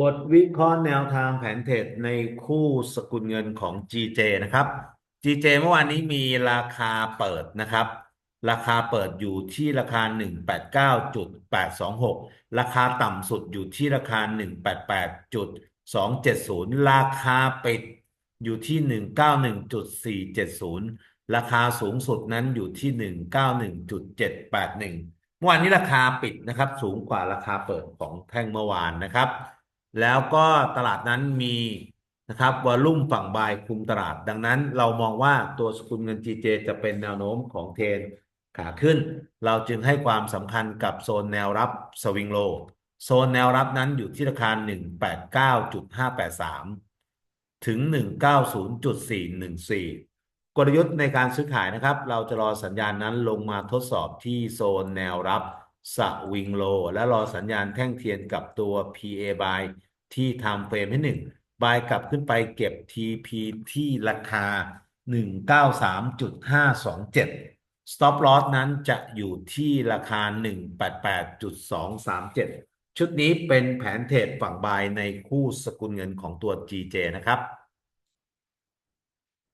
บทวิเคราะห์แนวทางแผนเทรดในคู่สกุลเงินของ GJ นะครับ GJ เมื่อวานนี้มีราคาเปิดนะครับ ราคาเปิดอยู่ที่ราคา 189.826 ราคาต่ำสุดอยู่ที่ราคา 188.270 ราคาปิดอยู่ที่ 191.470 ราคาสูงสุดนั้นอยู่ที่ 191.781 เมื่อวานนี้ราคาปิดนะครับ สูงกว่าราคาเปิดของแท่งเมื่อวานนะครับ แล้วก็ตลาดนั้นมีนะครับวอลุ่มฝั่งบายคุมตลาด ดังนั้นเรามองว่าตัวสกุลเงิน GJ จะเป็นแนวโน้มของเทรนขาขึ้น เราจึงให้ความสำคัญกับโซนแนวรับสวิงโลโซนแนวรับนั้นอยู่ที่ราคา 189.583 ถึง 190.414 กลยุทธ์ในการซื้อขายนะครับ เราจะรอสัญญาณนั้นลงมาทดสอบที่โซนแนวรับ สวิงโล และรอสัญญาณแท่งเทียนกับตัว PA buy ที่ทำเฟรมให้1 buy กลับขึ้นไปเก็บ TP ที่ราคา 193.527 stop loss นั้นจะอยู่ที่ราคา 188.237 ชุดนี้เป็นแผนเทรดฝั่งบายในคู่สกุลเงินของตัว GJ นะครับ